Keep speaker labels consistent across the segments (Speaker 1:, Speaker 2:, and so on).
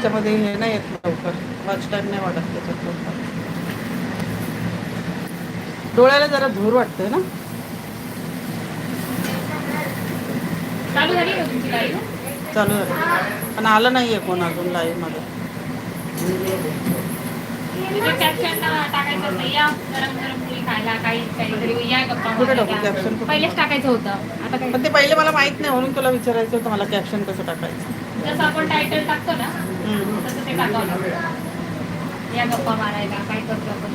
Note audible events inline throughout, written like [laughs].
Speaker 1: त्याच्यामध्ये हे नाही येत लवकर. वॉच टाईम नाही वाटत त्याच्यात लवकर. डोळ्याला जरा धूर वाटतंय ना?
Speaker 2: चालू झाली लाईव्ह
Speaker 1: चालू पण आलं नाही आहे कोण अजून लाईव्हमध्ये
Speaker 2: तिथे कॅप्शन टाकायचं? पहिलेच होतं.
Speaker 1: पण ते पहिले मला माहीत नाही म्हणून तुला विचारायचं होतं मला कॅप्शन कसं टाकायचं.
Speaker 2: जसं आपण टायटल टाकतो ना तसं ते टाकावं लागतं. या गप्पा मारायला काय करतो आपण?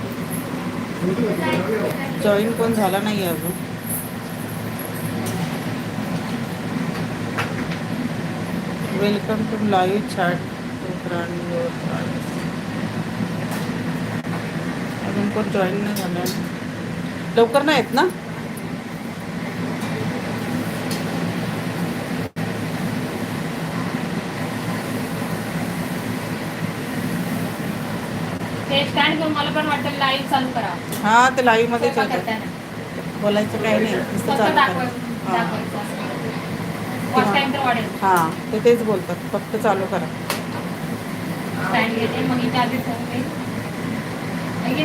Speaker 1: जॉईन कोण झाला नाही अजून? वेलकम टू लाईव्ह चॅट अजून कोण जॉईन नाही झालं लवकर नाही येत ना?
Speaker 2: ते स्टँड घेऊन मला पण वाटतं लाईव्ह चालू करा.
Speaker 1: हा ते लाईव्ह
Speaker 2: करताना.
Speaker 1: बोलायचं काही नाही नुसतं चालू करा हां. ते तेच बोलतात. फक्त चालू करा.
Speaker 2: स्टँड घेते मग इथे आधी फोन घेईल. की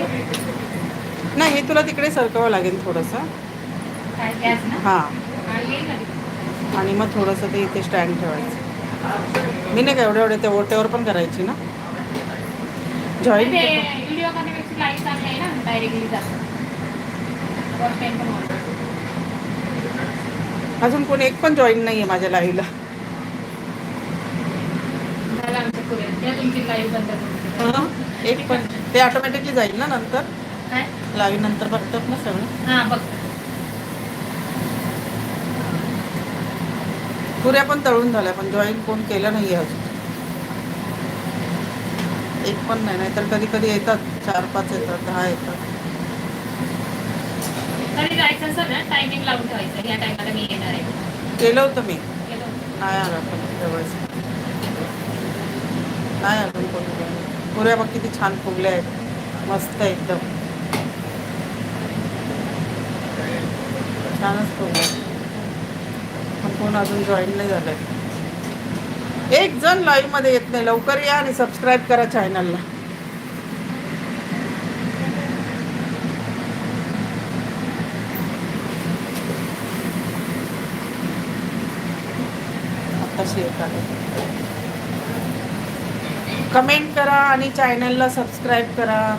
Speaker 2: नाही?
Speaker 1: हे तुला तिकडे सरकवावं लागेल थोडंसं. हां.
Speaker 2: आणि
Speaker 1: मग थोडंसं ते इथे स्टँड ठेवायचं. मी नाही का एवढे एवढे त्या ओट्यावर पण करायची ना? जॉईन
Speaker 2: व्हिडिओ करण्यापेक्षा लाईव्ह चांगलं आहे ना डायरेक्टली जातं पण.
Speaker 1: अजून कोणी एक पण जॉईन नाही आहे माझ्या लाईव्हला. एक पण. ते ऑटोमॅटिकली जाईल ना नंतर? लाईव्ह नंतर बघतात ना सगळं.
Speaker 2: हा
Speaker 1: पुऱ्या पण तळून झाल्या पण जॉईन कोण केलं नाही अजून. एक पण नाही नाहीतर कधी कधी येतात चार पाच येतात दहा येतात.
Speaker 2: तरी जायचं असेल ना टायमिंग लावून ठेवायचं या टायमाला मी येणार आहे.
Speaker 1: केलं होतं मी. नाही आला पण त्यावेळेस नाही अजून कोणी. पुऱ्या बघ किती छान फुगल्या आहेत. मस्त एकदम. छानच फुगल्या पण कोण अजून जॉईन नाही झालंय. एक जण लाईव्हमध्ये येत नाही. लवकर या आणि सबस्क्राईब करा चॅनलला कमेंट करा. आणि चॅनलला सबस्क्राईब करा.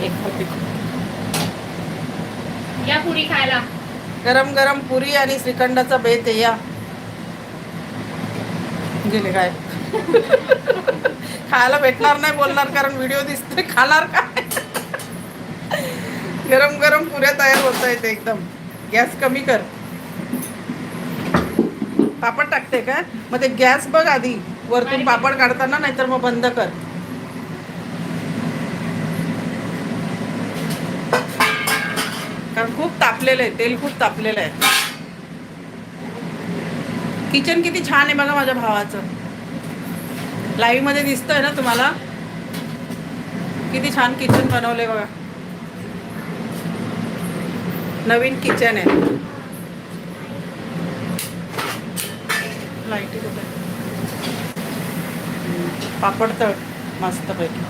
Speaker 1: एक.
Speaker 2: या पुरी खायला.
Speaker 1: गरम गरम पुरी आणि श्रीखंडाचा बेत या. गेले काय? खायला भेटणार नाही बोलणार कारण व्हिडिओ दिसते खाणार काय? गरम गरम पुऱ्या तयार होत आहेत एकदम. गॅस कमी कर. पापड टाकते काय मग ते गॅस बघ आधी. वरतून पापड काढताना नाहीतर मग बंद कर. कारण खूप तापलेलं आहे तेल खूप तापलेलं आहे. किचन किती छान आहे बघा माझ्या भावाचं. लाईव्हमध्ये दिसतंय ना तुम्हाला? किती छान किचन बनवलंय बघा. नवीन किचन आहे. लाईटी कुठे पापड तळ मस्त पैकी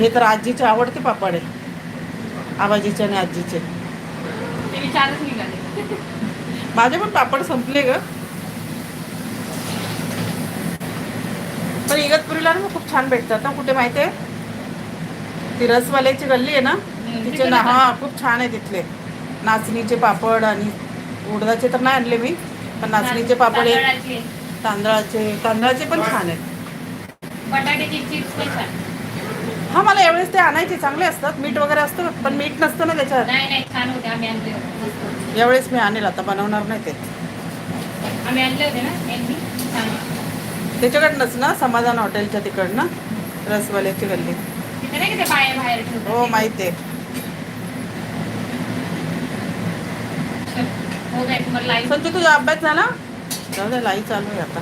Speaker 1: हे तर आजीचे आवडते पापड आहे. आबाजीचे आणि आजीचे.
Speaker 2: विचारच निघाले. [laughs]
Speaker 1: माझे पण पापड संपले ग. पण इगतपुरीला ना खूप छान भेटतात ना कुठे माहिती आहे? ती रसवाल्याची गल्ली आहे ना तिचे ना हा खूप छान आहे तिथले. नाचणीचे पापड आणि उडदाचे तर नाही आणले मी पण नाचणीचे पापड आहे
Speaker 2: तांदळाचे,
Speaker 1: तांदळाचे तांदळाचे पण छान आहेत.
Speaker 2: बटाट्याचे चिप्स पण छान.
Speaker 1: हा मला यावेळेस ते आणायचे चांगले असतात. मीठ वगैरे असतं पण मीठ नसतं ना त्याच्यात.
Speaker 2: नाही नाही छान होते. आम्ही आणले होते. मस्त.
Speaker 1: यावेळेस मी आणेल आता बनवणार नाही ते.
Speaker 2: आम्ही आणले होते ना यांनी छान होते.
Speaker 1: त्याच्याकडनंच ना समाधान हॉटेलच्या तिकडनं रसवाल्याची गल्ली.
Speaker 2: तिथे नाही का ते बाहेर बाहेर ठेवतात?
Speaker 1: हो
Speaker 2: ते?
Speaker 1: माहिती आहे.
Speaker 2: हो काय तुम्हाला लाईव्ह
Speaker 1: संजू तुझा अभ्यास झाला? जाऊ दे लाई चालू आहे आता.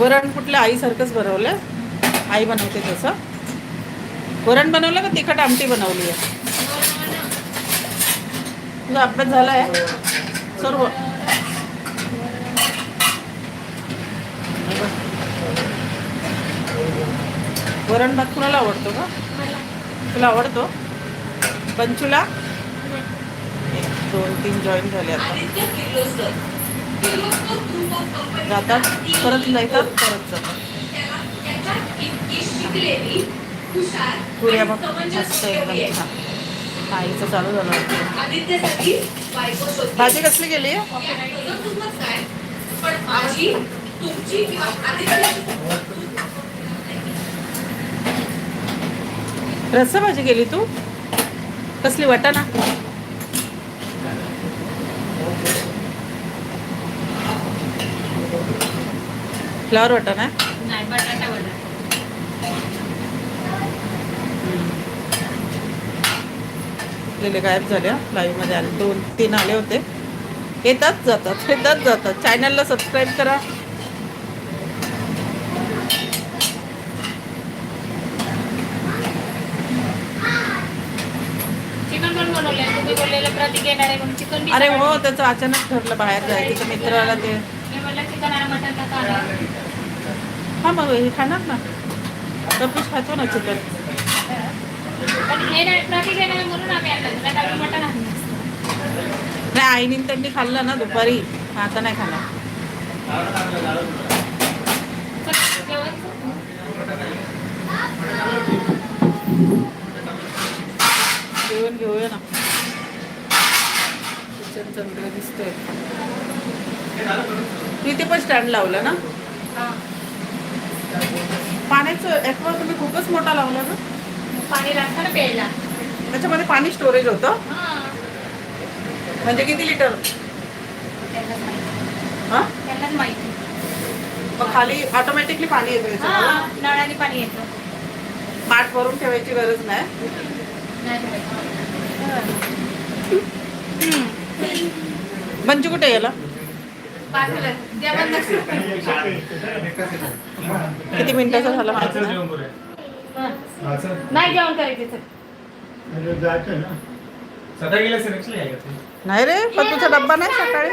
Speaker 1: वरण कुठलं आईसारखंच बनवलं आई बनवते तसं. वरण बनवलं का तिखट आमटी बनवली आहे? तुझा अभ्यास झाला आहे सर्व. वरण भात कुणाला आवडतो का तुला आवडतो? पंचूला? एक दोन तीन जॉईन झाले आता. जातात परत जायतात परत जातात. पुऱ्या बघ मस्त एकदम छान. आईचं चालू झालं भाजी कसली गेली रस्सा भाजी गेली तू? कसली वाटाणा? फ्लावर वाटाणा आहे
Speaker 2: नाही बटाटा
Speaker 1: गायब झाले लाईव्हमध्ये आले. दोन तीन आले होते. येतात जातात येतात जातात. चॅनलला सबस्क्राईब करा. अरे हो त्याचं अचानक ठरलं बाहेर जायचं तर मित्राला ते
Speaker 2: मी म्हणलं चिकन आणि मटन का खाणार
Speaker 1: हा मग हे खाणार ना कपीस खातो ना चिकन
Speaker 2: पण नाही प्रतीक नाही
Speaker 1: त्यांनी खाल्लं ना दुपारी आता नाही खाणार जेवण घेऊया ना किचन चांगलं दिसतंय तिथे पण स्टँड लावलं ना पाण्याचं ॲक्वा तुम्ही खूपच मोठा लावला ना?
Speaker 2: पाणी लागतं ना प्यायला.
Speaker 1: त्याच्यामध्ये पाणी स्टोरेज होतं?
Speaker 2: हा.
Speaker 1: म्हणजे किती लिटर
Speaker 2: माहिती.
Speaker 1: हा?
Speaker 2: त्यांनाच माहिती.
Speaker 1: मग खाली ऑटोमॅटिकली पाणी येतं याच्यामध्ये?
Speaker 2: हा नळाने पाणी येतं.
Speaker 1: माठ भरून ठेवायची गरज नाही?
Speaker 2: नाही
Speaker 1: कुठे गेला. किती मिनिटाचा झाला? नाही.
Speaker 3: जेवण
Speaker 2: करायचं
Speaker 3: ते?
Speaker 1: नाही रे पण तुझा डब्बा नाही सकाळी?